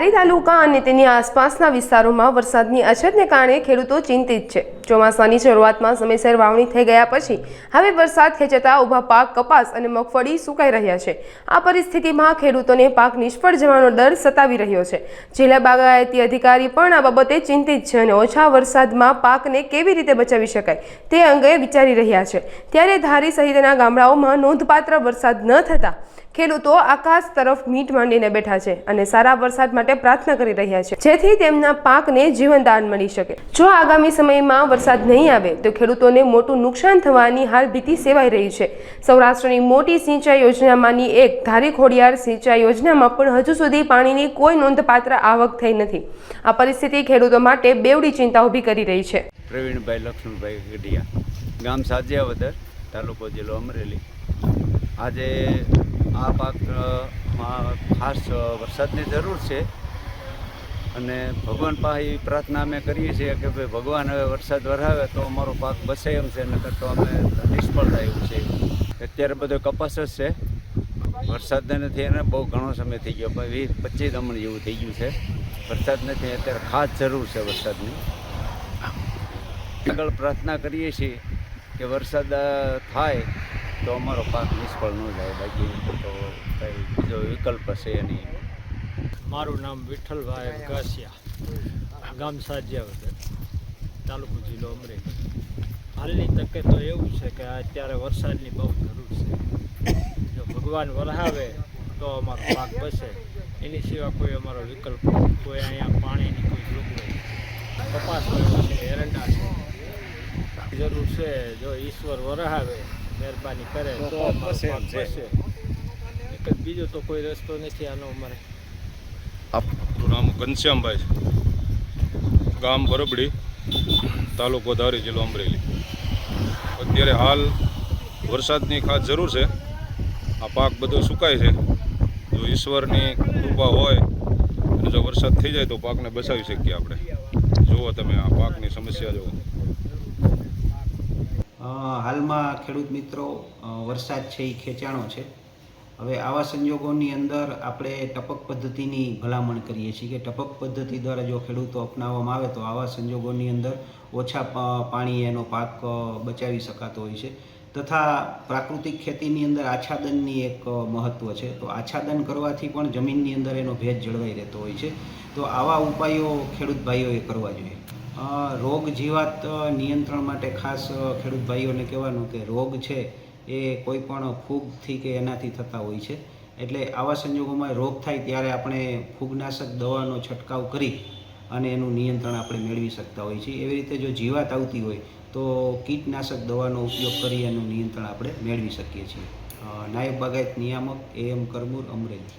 ધારી તાલુકા અને તેની આસપાસના વિસ્તારોમાં વરસાદની અછતને કારણે ખેડૂતો ચિંતિત છે. ચોમાસાની શરૂઆતમાં સમયસર વાવણી થઈ ગયા પછી હવે વરસાદ ખેંચતા ઊભા પાક કપાસ અને મગફળી સુકાઈ રહ્યા છે. આ પરિસ્થિતિમાં ખેડૂતોને પાક નિષ્ફળ જવાનો ડર સતાવી રહ્યો છે. જિલ્લા બાગાયતી અધિકારી પણ આ બાબતે ચિંતિત છે અને ઓછા વરસાદમાં પાકને કેવી રીતે બચાવી શકાય તે અંગે વિચારી રહ્યા છે. ત્યારે ધારી સહિતના ગામડાઓમાં નોંધપાત્ર વરસાદ ન થતાં ખેડૂતો આકાશ તરફ મીટ માંડીને બેઠા છે અને સારા વરસાદ માટે પ્રાર્થના કરી રહ્યા છે. જેથી તેમના પાકને જીવનદાન મળી શકે. જો આગામી સમયમાં વરસાદ નહીં આવે, તો ખેડૂતોને મોટું નુકસાન થવાની હાલ ભીતિ સેવાઈ રહી છે. સૌરાષ્ટ્રની મોટી સિંચાઈ યોજનામાંની એક ધારી ખોડિયાર સિંચાઈ યોજનામાં પણ હજુ સુધી પાણીની કોઈ નોંધપાત્ર આવક થઈ નથી. આ પરિસ્થિતિ ખેડૂતો માટે બેવડી ચિંતા ઊભી કરી રહી છે. પ્રવીણભાઈ લક્ષ્મણભાઈ ગઢિયા, ગામ સાજિયાવદર, તાલુકો જિલ્લો અમરેલી. આજે આ પાકમાં ખાસ વરસાદની જરૂર છે. અને ભગવાન પાસે પ્રાર્થના અમે કરીએ છીએ કે ભાઈ ભગવાન હવે વરસાદ વરાવે તો અમારો પાક બસે એમ છે નકર તો અમે નિષ્ફળ થાય છે. અત્યારે બધો કપાસ જ છે. વરસાદ નથી એને બહુ ઘણો સમય થઈ ગયો વીસ પચીસ દમણ જેવું થઈ ગયું છે. વરસાદ નથી, અત્યારે ખાસ જરૂર છે વરસાદની. આગળ પ્રાર્થના કરીએ છીએ કે વરસાદ થાય તો અમારો પાક નિષ્ફળ ન જાય, બાકી તો કંઈ બીજો વિકલ્પ છે નહીં. મારું નામ વિઠ્ઠલભાઈ ગાસિયા, ગામ સાજિયાવદર, તાલુકો જિલ્લો અમરેલી. હાલની તકે તો એવું છે કે અત્યારે વરસાદની બહુ જરૂર છે. જો ભગવાન વરસાવે તો અમારો પાક બસે. એની સિવાય કોઈ અમારો વિકલ્પ કોઈ અહીંયા પાણીની કોઈ જોગવાઈ. કપાસ છે, એરંડા છે. જરૂર છે, જો ઈશ્વર વરસાવે મહેરબાની કરે તો બસે બીજો તો કોઈ રસ્તો નથી આનો અમારે. મારું નામ ઘનશ્યામભાઈ છે. ગામ બરોબડી તાલુકો ધારી જિલ્લો અમરેલી. અત્યારે હાલ વરસાદની ખાસ જરૂર છે. આ પાક બધો સુકાય છે. જો ઈશ્વરની કૃપા હોય અને જો વરસાદ થઈ જાય તો પાકને બચાવી શકીએ આપણે. જુઓ તમે આ પાકની સમસ્યા જુઓ. હાલમાં ખેડૂત મિત્રો વરસાદ છે એ ખેંચાણો છે. હવે આવા સંજોગોની અંદર આપણે ટપક પદ્ધતિની ભલામણ કરીએ છીએ કે ટપક પદ્ધતિ દ્વારા જો ખેડૂતો અપનાવવામાં આવે તો આવા સંજોગોની અંદર ઓછા પાણી એનો પાક બચાવી શકાતો હોય છે. તથા પ્રાકૃતિક ખેતીની અંદર આચ્છાદનની એક મહત્ત્વ છે. તો આચ્છાદન કરવાથી પણ જમીનની અંદર એનો ભેજ જળવાઈ રહેતો હોય છે. તો આવા ઉપાયો ખેડૂત ભાઈઓએ કરવા જોઈએ. રોગ જીવાત નિયંત્રણ માટે ખાસ ખેડૂત ભાઈઓને કહેવાનું કે રોગ છે એ કોઈ પણ ફૂગથી કે એનાથી થતા હોય છે. એટલે આવા સંજોગોમાં રોગ થાય ત્યારે આપણે ફૂગનાશક દવાનો છંટકાવ કરી અને એનું નિયંત્રણ આપણે મેળવી શકતા હોઈએ છીએ એવી રીતે જો જીવાત આવતી હોય તો કીટનાશક દવાનો ઉપયોગ કરી એનું નિયંત્રણ આપણે મેળવી શકીએ છીએ. નાયબ બાગાયત નિયામક એ એમ કરમૂર અમરેલી.